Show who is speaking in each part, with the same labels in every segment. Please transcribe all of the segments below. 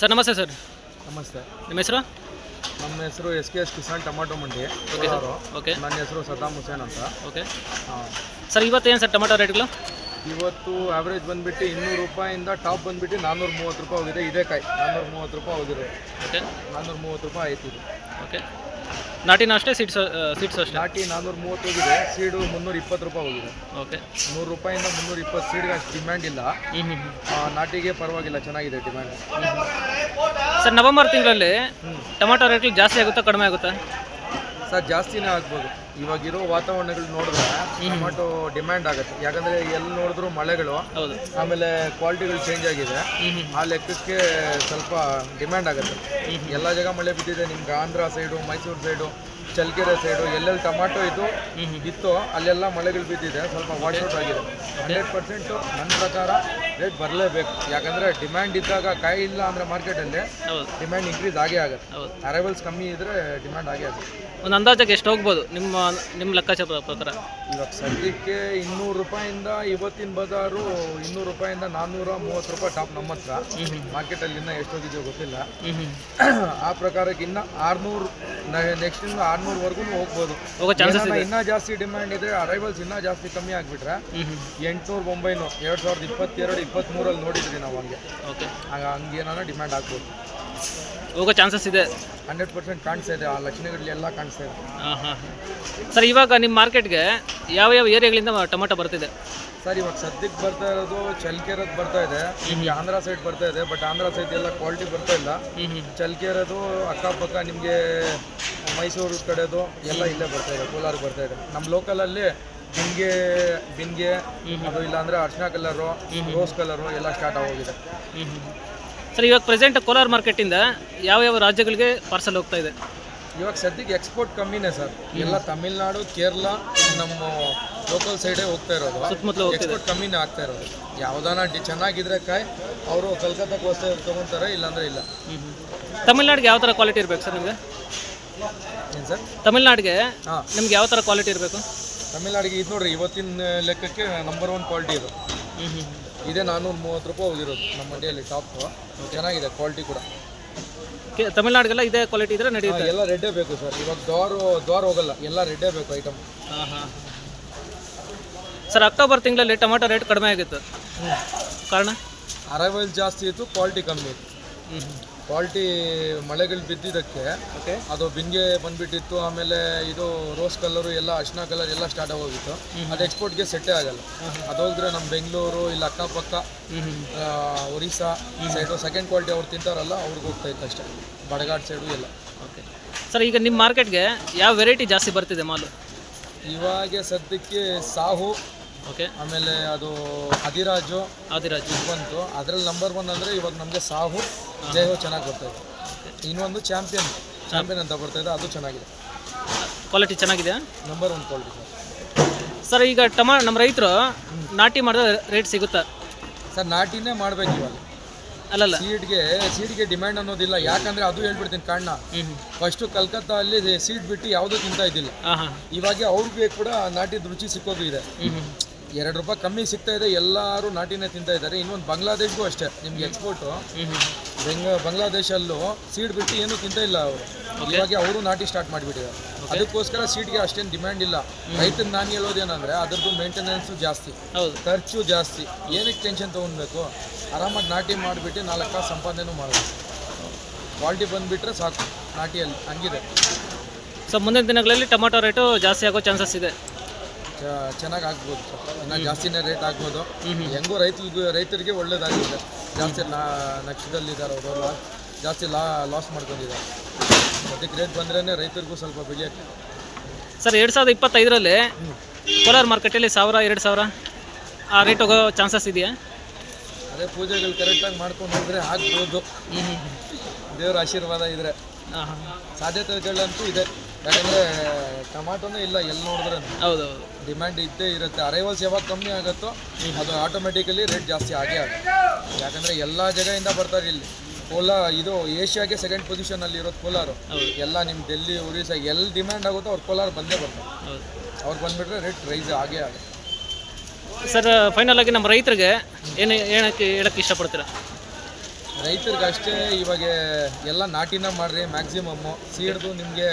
Speaker 1: Sir ನಮಸ್ತೆ sir.
Speaker 2: ನಮಸ್ತೆ.
Speaker 1: ನಿಮ್ಮ ಹೆಸರು?
Speaker 2: ನಮ್ಮ ಹೆಸರು S K S Kisan tomato Mandi.
Speaker 1: Okay sir. Okay.
Speaker 2: ನನ್ನ ಹೆಸರು ಸದಾಮ್ ಹುಸೇನ್ ಅಂತ.
Speaker 1: ಓಕೆ. ಸರ್ ಇವತ್ತು ಏನು ಸರ್ ಟೊಮಾಟೊ ರೇಟ್ಗಳು?
Speaker 2: ಇವತ್ತು ಆವ್ರೇಜ್ ಬಂದುಬಿಟ್ಟು ಇನ್ನೂರು ರೂಪಾಯಿಂದ ಟಾಪ್ ಬಂದುಬಿಟ್ಟು ನಾನ್ನೂರ ಮೂವತ್ತು ರೂಪಾಯಿ ಹೋಗಿದೆ. ಇದೇ ಕಾಯಿ. ನಾನ್ನೂರ ಮೂವತ್ತು ರೂಪಾಯಿ ಹೋಗಿದೆ.
Speaker 1: ಓಕೆ.
Speaker 2: ನಾನ್ನೂರ ಮೂವತ್ತು ರೂಪಾಯಿ ಆಯ್ತು ಇದು.
Speaker 1: ಓಕೆ. ನಾಟಿನ ಅಷ್ಟೇ ಸೀಟ್ಸ್ ಸೀಟ್ಸ್ ಅಷ್ಟೇ?
Speaker 2: ನಾಟಿ ನಾನ್ನೂರು ಮೂವತ್ತು ಹೋಗಿದೆ ಸೀಡು ಮುನ್ನೂರ ಇಪ್ಪತ್ತು ರೂಪಾಯಿ ಹೋಗಿದೆ.
Speaker 1: ಓಕೆ
Speaker 2: ನೂರು ರೂಪಾಯಿಂದ ಮುನ್ನೂರ ಇಪ್ಪತ್ತು ಸೀಡ್ಗೆ ಅಷ್ಟು ಡಿಮ್ಯಾಂಡ್ ಇಲ್ಲ. ಆ, ನಾಟಿಗೆ ಪರವಾಗಿಲ್ಲ ಚೆನ್ನಾಗಿದೆ ಡಿಮ್ಯಾಂಡ್
Speaker 1: ಸರ್ ನವೆಂಬರ್ ತಿಂಗಳಲ್ಲಿ
Speaker 2: ಟೊಮ್ಯಾಟೋ
Speaker 1: ಟೊಮೆಟೊ ರೇಟ್ಗಳು ಜಾಸ್ತಿ ಆಗುತ್ತಾ ಕಡಿಮೆ ಆಗುತ್ತಾ?
Speaker 2: ಸರ್ ಜಾಸ್ತಿನೇ ಆಗ್ಬೋದು. ಇವಾಗಿರೋ ವಾತಾವರಣಗಳು ನೋಡಿದ್ರೆ ಟೊಮೆಟೊ ಡಿಮ್ಯಾಂಡ್ ಆಗುತ್ತೆ. ಯಾಕಂದ್ರೆ ಎಲ್ಲಿ ನೋಡಿದ್ರು ಮಳೆಗಳು ಆಮೇಲೆ ಕ್ವಾಲಿಟಿಗಳು ಚೇಂಜ್ ಆಗಿದೆ. ಆ ಲೆಕ್ಕಕ್ಕೆ ಸ್ವಲ್ಪ ಡಿಮ್ಯಾಂಡ್ ಆಗುತ್ತೆ. ಎಲ್ಲ ಜಾಗ ಮಳೆ ಬಿದ್ದಿದೆ. ನಿಮ್ಗೆ Andhra side Mysore side Challakere side ಎಲ್ಲೆಲ್ಲಿ ಟೊಮಾಟೊ
Speaker 1: ಇದ್ದು
Speaker 2: ಇತ್ತು ಅಲ್ಲೆಲ್ಲ ಮಳೆಗಳು ಬಿದ್ದಿದೆ. ಸ್ವಲ್ಪ ವಾಶ್ ಔಟ್ ಆಗಿದೆ. ಹಂಡ್ರೆಡ್ ಪರ್ಸೆಂಟು ನನ್ನ ಪ್ರಕಾರ ರೇಟ್ ಬರಲೇಬೇಕು. ಯಾಕಂದ್ರೆ ಡಿಮ್ಯಾಂಡ್ ಇದ್ದಾಗ ಕಾಯಿ ಇಲ್ಲ ಅಂದ್ರೆ ಮಾರ್ಕೆಟಲ್ಲಿ
Speaker 1: ಹೌದು.
Speaker 2: ಡಿಮ್ಯಾಂಡ್ ಇನ್ಕ್ರೀಸ್ ಆಗೇ ಆಗುತ್ತೆ.
Speaker 1: ಹೌದು.
Speaker 2: ಅರೈವಲ್ಸ್ ಕಮ್ಮಿ ಇದ್ದರೆ ಡಿಮ್ಯಾಂಡ್ ಆಗೇ ಆಗುತ್ತೆ.
Speaker 1: ಒಂದು ಅಂದಾಜಕ್ಕೆ ಎಷ್ಟು ಹೋಗ್ಬೋದು? ನಿಮ್ಮ ನಿಮ್ಮ ಲೆಕ್ಕಾಚಾರ ಪ್ರಕಾರ.
Speaker 2: ಇವಾಗ ಸದ್ಯಕ್ಕೆ ಇನ್ನೂರು ರೂಪಾಯಿಂದ ಇವತ್ತಿನ ಬಜಾರು ಇನ್ನೂರು ರೂಪಾಯಿಂದ ನಾನ್ನೂರ ಮೂವತ್ತು ರೂಪಾಯಿ ಟಾಪ್ ನಮ್ಮ ಹತ್ರ.
Speaker 1: ಮಾರ್ಕೆಟ್ ಅಲ್ಲಿ
Speaker 2: ಮಾರ್ಕೆಟಲ್ಲಿ ಇನ್ನೂ ಹೋಗಿದ್ಯೋ ಗೊತ್ತಿಲ್ಲ. ಆ ಪ್ರಕಾರಕ್ಕೆ ಇನ್ನ ಆರ್ನೂರು ನೆಕ್ಸ್ಟ್ ಇನ್ನು ಆರ್ನೂರ್ವರೆಗೂ ಹೋಗ್ಬೋದು.
Speaker 1: ಇದೆ.
Speaker 2: ಇನ್ನೂ ಜಾಸ್ತಿ ಡಿಮ್ಯಾಂಡ್ ಇದ್ರೆ ಅರೈವಲ್ಸ್ ಇನ್ನೂ ಜಾಸ್ತಿ ಕಮ್ಮಿ ಆಗಿಬಿಟ್ರೆ ಎಂಟುನೂರು ಒಂಬೈನೂರು ಎರಡು ಸಾವಿರದ ಇಪ್ಪತ್ತೆರಡು ಇಪ್ಪತ್ತ್ಮೂರಲ್ಲಿ ನೋಡಿದ್ರಿ ನಾವು ಹಂಗೆ.
Speaker 1: ಓಕೆ
Speaker 2: ಆಗ ಹಂಗೇನಾರ ಡಿಮ್ಯಾಂಡ್ ಆಗ್ಬೋದು.
Speaker 1: ಹೋಗೋ ಚಾನ್ಸಸ್ ಇದೆ.
Speaker 2: ಹಂಡ್ರೆಡ್ ಪರ್ಸೆಂಟ್ ಕಾಣಿಸ್ತಾ ಇದೆ ಆ ಲಕ್ಷಣಗಳಲ್ಲಿ ಎಲ್ಲ ಕಾಣಿಸ್ತಾ ಇದೆ.
Speaker 1: ಹಾಂ ಹಾಂ ಸರ್ ಇವಾಗ ನಿಮ್ಮ ಮಾರ್ಕೆಟ್ಗೆ ಯಾವ ಯಾವ ಏರಿಯಾಗಳಿಂದ ಟೊಮೆಟೊ ಬರ್ತಿದೆ?
Speaker 2: ಸರ್ ಇವಾಗ ಸದ್ಯಕ್ಕೆ ಬರ್ತಾ ಇರೋದು ಚಳ್ಕೆರದ್ ಬರ್ತಾ ಇದೆ. ನಿಮಗೆ ಆಂಧ್ರ ಸೈಡ್ ಬರ್ತಾ ಇದೆ ಬಟ್ ಆಂಧ್ರ ಸೈಡ್ ಎಲ್ಲ ಕ್ವಾಲಿಟಿ ಬರ್ತಾ ಇಲ್ಲ. ಚಳ್ಕೆರದು ಅಕ್ಕಪಕ್ಕ ನಿಮಗೆ ಮೈಸೂರು ಕಡೆದು ಎಲ್ಲ ಇಲ್ಲೇ ಬರ್ತಾ ಇದೆ ಕೋಲಾರ ಬರ್ತಾ ಇದೆ. ನಮ್ಮ ಲೋಕಲಲ್ಲಿ ಬಿನ್ಗೆ ಬಿಂಗೆ ಅದು ಇಲ್ಲಾಂದ್ರೆ ಅರ್ಶಿನ ಕಲರ್ ರೋಸ್ ಕಲರ್ ಎಲ್ಲ ಸ್ಟಾರ್ಟ್ ಆಗೋಗಿದೆ.
Speaker 1: ಸರ್ ಇವಾಗ ಪ್ರೆಸೆಂಟ್ ಕೋಲಾರ ಮಾರ್ಕೆಟಿಂದ ಯಾವ ಯಾವ ರಾಜ್ಯಗಳಿಗೆ ಪಾರ್ಸಲ್ ಹೋಗ್ತಾ ಇದೆ?
Speaker 2: ಇವಾಗ ಸದ್ಯಕ್ಕೆ ಎಕ್ಸ್ಪೋರ್ಟ್ ಕಮ್ಮಿನೇ ಸರ್. ಎಲ್ಲ ತಮಿಳ್ನಾಡು ಕೇರಳ ನಮ್ಮ ಲೋಕಲ್ ಸೈಡೇ ಹೋಗ್ತಾ ಇರೋದು.
Speaker 1: ಸುತ್ತಮುತ್ತಲು
Speaker 2: ಎಕ್ಸ್ಪೋರ್ಟ್ ಕಮ್ಮಿನೇ ಆಗ್ತಾ ಇರೋದು. ಯಾವ್ದಾನ ಡಿ ಚೆನ್ನಾಗಿದ್ರೆ ಕಾಯಿ ಅವರು ಕಲ್ಕತ್ತಾಕ್ಕೆ ಹೋಗ್ತಾ ತೊಗೊತಾರೆ ಇಲ್ಲಾಂದ್ರೆ ಇಲ್ಲ.
Speaker 1: ತಮಿಳ್ನಾಡಿಗೆ ಯಾವ ಥರ ಕ್ವಾಲಿಟಿ ಇರಬೇಕು ಸರ್ ನಿಮಗೆ?
Speaker 2: ಏನು ಸರ್?
Speaker 1: ತಮಿಳ್ನಾಡಿಗೆ
Speaker 2: ಹಾಂ.
Speaker 1: ನಿಮ್ಗೆ ಯಾವ ಥರ ಕ್ವಾಲಿಟಿ ಇರಬೇಕು?
Speaker 2: ತಮಿಳ್ನಾಡಿಗೆ ಇದು ನೋಡ್ರಿ ಇವತ್ತಿನ ಲೆಕ್ಕಕ್ಕೆ ನಂಬರ್ ಒನ್ ಕ್ವಾಲಿಟಿ ಇದು.
Speaker 1: ಹ್ಞೂ ಹ್ಞೂ
Speaker 2: ಇದೇ ನಾನ್ನೂರ ಮೂವತ್ತು ರೂಪಾಯಿ ಹೋಗಿರೋದು ನಮ್ಮ ಮಂಡಿಯಲ್ಲಿ ಟಾಪ್ ಚೆನ್ನಾಗಿದೆ ಕ್ವಾಲಿಟಿ ಕೂಡ.
Speaker 1: ಕೆ ತಮಿಳ್ನಾಡಿಗೆಲ್ಲ ಇದೇ ಕ್ವಾಲಿಟಿ ಇದ್ರೆ ನಡೆಯುತ್ತೆ.
Speaker 2: ಎಲ್ಲ ರೆಡ್ಡೇ ಬೇಕು ಸರ್ ಇವಾಗ ದ್ವಾರು ದ್ವಾರ ಹೋಗಲ್ಲ ಎಲ್ಲ ರೆಡ್ಡೇ ಬೇಕು ಐಟಮ್
Speaker 1: ಹಾಂ ಹಾಂ. ಸರ್ ಅಕ್ಟೋಬರ್ ತಿಂಗಳಲ್ಲಿ ಟೊಮೆಟೊ ರೇಟ್ ಕಡಿಮೆ ಆಗಿತ್ತು. ಕಾರಣ?
Speaker 2: ಅರೈವಲ್ ಜಾಸ್ತಿ ಇತ್ತು ಕ್ವಾಲಿಟಿ ಕಮ್ಮಿ ಇತ್ತು.
Speaker 1: ಹ್ಞೂ ಹ್ಞೂ
Speaker 2: ಕ್ವಾಲಿಟಿ ಮಳೆಗಳು ಬಿದ್ದಿದ್ದಕ್ಕೆ
Speaker 1: ಓಕೆ
Speaker 2: ಅದು ಬಿಂಗೆ ಬಂದ್ಬಿಟ್ಟಿತ್ತು ಆಮೇಲೆ ಇದು ರೋಸ್ ಕಲರು ಎಲ್ಲ ಅರ್ಶಿನ ಕಲರ್ ಎಲ್ಲ ಸ್ಟಾರ್ಟ್ ಆಗೋಗಿತ್ತು. ಅದು ಎಕ್ಸ್ಪೋರ್ಟ್ಗೆ ಸೆಟ್ಟೇ ಆಗಲ್ಲ. ಅದು ಹೋದ್ರೆ ನಮ್ಮ ಬೆಂಗಳೂರು ಇಲ್ಲ ಅಕ್ಕಪಕ್ಕ ಒರಿಸ್ಸಾ ಈ ಸೈಡು ಸೆಕೆಂಡ್ ಕ್ವಾಲಿಟಿ ಅವ್ರು ತಿಂತಾರಲ್ಲ ಅವ್ರಿಗೆ ಹೋಗ್ತಾ ಇತ್ತು ಅಷ್ಟೇ. ಬಡಗಾಡ್ ಸೈಡು ಎಲ್ಲ.
Speaker 1: ಓಕೆ ಸರ್ ಈಗ ನಿಮ್ಮ ಮಾರ್ಕೆಟ್ಗೆ ಯಾವ ವೆರೈಟಿ ಜಾಸ್ತಿ ಬರ್ತಿದೆ ಮಾಲು?
Speaker 2: ಇವಾಗೆ ಸದ್ಯಕ್ಕೆ ಸಾಹು
Speaker 1: ಓಕೆ
Speaker 2: ಆಮೇಲೆ ಅದು ಅಧಿರಾಜು
Speaker 1: ಆದಿರಾಜು.
Speaker 2: ಇದು ಬಂತು ಅದ್ರಲ್ಲಿ ನಂಬರ್ ಒನ್ ಅಂದರೆ ಇವಾಗ ನಮಗೆ ಸಾಹು ಜಯ ಚೆನ್ನಾಗಿ ಬರ್ತಾ ಇದೆ. ಇನ್ನೊಂದು ಚಾಂಪಿಯನ್ ಚಾಂಪಿಯನ್ ಅಂತ ಬರ್ತಾ ಇದೆ ಅದು ಚೆನ್ನಾಗಿದೆ.
Speaker 1: ಕ್ವಾಲಿಟಿ ಚೆನ್ನಾಗಿದೆ
Speaker 2: number one quality sir
Speaker 1: sir ಈಗ ಟಮಾ ನಮ್ಮ ರೈತರು ನಾಟಿ ಮಾಡಿದ್ರೆ ರೇಟ್ ಸಿಗುತ್ತಾ?
Speaker 2: ಸರ್ ನಾಟಿನೇ ಮಾಡ್ಬೇಕು ಇವಾಗ.
Speaker 1: ಅಲ್ಲಲ್ಲ.
Speaker 2: ಸೀಡ್ಗೆ ಸೀಡ್ಗೆ ಡಿಮ್ಯಾಂಡ್ ಅನ್ನೋದಿಲ್ಲ. ಯಾಕಂದ್ರೆ ಅದು ಹೇಳ್ಬಿಡ್ತೀನಿ ಕಾರಣ ಫಸ್ಟ್ ಕಲ್ಕತ್ತಾ ಅಲ್ಲಿ ಸೀಡ್ ಬಿಟ್ಟು ಯಾವುದೂ ತಿಂತಾ ಇದ್ದಿಲ್ಲ. ಇವಾಗ ಅವ್ರಿಗೆ ಕೂಡ ನಾಟಿದ ರುಚಿ ಸಿಕ್ಕೋದು ಇದೆ. ಎರಡು ರೂಪಾಯಿ ಕಮ್ಮಿ ಸಿಗ್ತಾ ಇದೆ ಎಲ್ಲರೂ ನಾಟಿನೇ ತಿಂತಾ ಇದ್ದಾರೆ. ಇನ್ನೊಂದು ಬಾಂಗ್ಲಾದೇಶ್ಗೂ ಅಷ್ಟೇ ನಿಮ್ಗೆ ಎಕ್ಸ್ಪೋರ್ಟು ಬೆಂಗ ಬಾಂಗ್ಲಾದೇಶಲ್ಲೂ ಸೀಡ್ ಬಿಟ್ಟು ಏನೂ ತಿಂತಾ ಇಲ್ಲ ಅವರು. ಇವಾಗ ಅವರು ನಾಟಿ ಸ್ಟಾರ್ಟ್ ಮಾಡಿಬಿಟ್ಟಿದ್ದಾರೆ. ಅದಕ್ಕೋಸ್ಕರ ಸೀಟ್ಗೆ ಅಷ್ಟೇನು ಡಿಮ್ಯಾಂಡ್ ಇಲ್ಲ. ರೈತನ ನಾನು ಹೇಳೋದೇನಂದ್ರೆ ಅದ್ರದ್ದು ಮೇಂಟೆನೆನ್ಸು ಜಾಸ್ತಿ
Speaker 1: ಹೌದು.
Speaker 2: ಖರ್ಚು ಜಾಸ್ತಿ. ಏನಕ್ಕೆ ಟೆನ್ಷನ್ ತೊಗೊಳ್ಬೇಕು? ಆರಾಮಾಗಿ ನಾಟಿ ಮಾಡಿಬಿಟ್ಟು ನಾಲ್ಕು ಕಾಸು ಸಂಪಾದನೆನೂ ಮಾಡಬೇಕು ಕ್ವಾಲಿಟಿ ಬಂದುಬಿಟ್ರೆ ಸಾಕು ನಾಟಿಯಲ್ಲಿ ಹಂಗಿದೆ.
Speaker 1: ಸೊ ಮುಂದಿನ ದಿನಗಳಲ್ಲಿ ಟೊಮೊಟೊ ರೇಟು ಜಾಸ್ತಿ ಆಗೋ ಚಾನ್ಸಸ್ ಇದೆ.
Speaker 2: ಚೆನ್ನಾಗಿ ಆಗ್ಬೋದು ಇನ್ನೂ ಜಾಸ್ತಿನೇ ರೇಟ್ ಆಗ್ಬೋದು. ಹೆಂಗೂ. ರೈತರಿಗೆ ರೈತರಿಗೆ ಒಳ್ಳೇದಾಗಿದೆ. ಜಾಸ್ತಿ ಲಾ ನಕ್ಷದಲ್ಲಿದ್ದಾರೆ ಅವರು. ಜಾಸ್ತಿ ಲಾ ಲಾಸ್ ಮಾಡ್ಕೊಂಡಿದ್ದಾರೆ. ಅದಕ್ಕೆ ರೇಟ್ ಬಂದ್ರೇ ರೈತರಿಗೂ ಸ್ವಲ್ಪ ಬೆಳೆಯೋಕ್ಕೆ
Speaker 1: ಸರ್ ಎರಡು ಸಾವಿರದ ಇಪ್ಪತ್ತೈದರಲ್ಲಿ ಕೋಲಾರ ಮಾರ್ಕೆಟಲ್ಲಿ ಸಾವಿರ ಎರಡು ಸಾವಿರ ಆ ರೇಟ್ ಹೋಗೋ ಚಾನ್ಸಸ್ ಇದೆಯಾ?
Speaker 2: ಅದೇ ಪೂಜೆಗಳು ಕರೆಕ್ಟಾಗಿ ಮಾಡ್ಕೊಂಡು ಹೋದರೆ ಆಗ್ಬೋದು. ದೇವರ ಆಶೀರ್ವಾದ ಇದ್ರೆ.
Speaker 1: ಹಾಂ ಹಾಂ
Speaker 2: ಸಾಧ್ಯತೆಗಳಂತೂ ಇದೆ. ಯಾಕಂದರೆ ಟೊಮ್ಯಾಟೋನೇ ಇಲ್ಲ ಎಲ್ಲಿ ನೋಡಿದ್ರೆ
Speaker 1: ಹೌದು ಹೌದು
Speaker 2: ಡಿಮ್ಯಾಂಡ್ ಇದ್ದೇ ಇರುತ್ತೆ. ಅರೈವಲ್ಸ್ ಯಾವಾಗ ಕಮ್ಮಿ ಆಗುತ್ತೋ ಅದು ಆಟೋಮೆಟಿಕಲಿ ರೇಟ್ ಜಾಸ್ತಿ ಆಗೇ ಆಗುತ್ತೆ. ಯಾಕಂದ್ರೆ ಎಲ್ಲ ಜಾಗದಿಂದ ಬರ್ತಾರೆ ಇಲ್ಲಿ ಕೋಲಾ ಇದು ಏಷ್ಯಾಗೆ ಸೆಕೆಂಡ್ ಪೊಸಿಷನ್ ಅಲ್ಲಿ ಇರೋದು ಕೋಲಾರು. ಎಲ್ಲ ನಿಮ್ಮ ಡೆಲ್ಲಿ ಒರಿಸ್ಸಾ ಎಲ್ಲಿ ಡಿಮ್ಯಾಂಡ್ ಆಗುತ್ತೋ ಅವ್ರು ಕೋಲಾರ ಬಂದೇ ಬರ್ತಾರೆ. ಅವ್ರು ಬಂದ್ಬಿಟ್ರೆ ರೇಟ್ ರೈಸ್ ಆಗೇ ಆಗುತ್ತೆ.
Speaker 1: ಸರ್ ಫೈನಲ್ ಆಗಿ ನಮ್ಮ ರೈತರಿಗೆ ಏನು ಏನಕ್ಕೆ ಹೇಳಕ್ಕೆ ಇಷ್ಟಪಡ್ತೀರಾ?
Speaker 2: ರೈತರಿಗಷ್ಟೇ ಇವಾಗ ಎಲ್ಲ ನಾಟಿನ ಮಾಡಿರಿ ಮ್ಯಾಕ್ಸಿಮಮ್ಮು ಸೀಡ್ದು ನಿಮಗೆ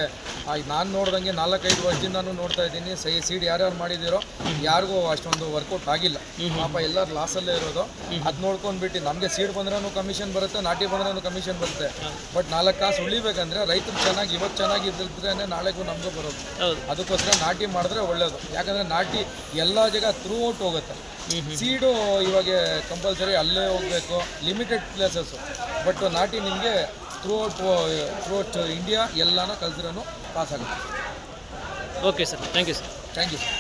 Speaker 2: ನಾನು ನೋಡ್ದಂಗೆ ನಾಲ್ಕೈದು ವರ್ಷದಿಂದನೂ ನೋಡ್ತಾ ಇದ್ದೀನಿ. ಸೈ ಸೀಡ್ ಯಾರ್ಯಾರು ಮಾಡಿದಿರೋ ಯಾರಿಗೂ ಅಷ್ಟೊಂದು ವರ್ಕೌಟ್ ಆಗಿಲ್ಲ. ಪಾಪ ಎಲ್ಲರೂ ಲಾಸಲ್ಲೇ ಇರೋದು. ಅದು ನೋಡ್ಕೊಂಡ್ಬಿಟ್ಟು ನಮಗೆ ಸೀಡ್ ಬಂದ್ರೂ ಕಮಿಷನ್ ಬರುತ್ತೆ ನಾಟಿ ಬಂದ್ರೂ ಕಮಿಷನ್ ಬರುತ್ತೆ. ಬಟ್ ನಾಲ್ಕು ಕಾಸು ಉಳಿಬೇಕಂದ್ರೆ ರೈತರು ಚೆನ್ನಾಗಿ ಇವತ್ತು ಚೆನ್ನಾಗಿ ಇದ್ದಿದ್ರೆ ನಾಳೆಗೂ ನಮಗೂ ಬರೋದು. ಅದಕ್ಕೋಸ್ಕರ ನಾಟಿ ಮಾಡಿದ್ರೆ ಒಳ್ಳೇದು. ಯಾಕಂದರೆ ನಾಟಿ ಎಲ್ಲ ಜಾಗ ಥ್ರೂ ಔಟ್ ಹೋಗುತ್ತೆ. ಸೀಡು ಇವಾಗ ಕಂಪಲ್ಸರಿ ಅಲ್ಲೇ ಹೋಗಬೇಕು. ಲಿಮಿಟೆಡ್ ಪ್ಲೇಸಸ್ಸು ಬಟ್ ನಾಟಿ ನಿಮಗೆ throughout throughout India ಎಲ್ಲಾನ ಕಲ್ತಿರೋನು ಪಾಸ್ ಆಗುತ್ತೆ.
Speaker 1: Okay sir thank you sir
Speaker 2: thank you sir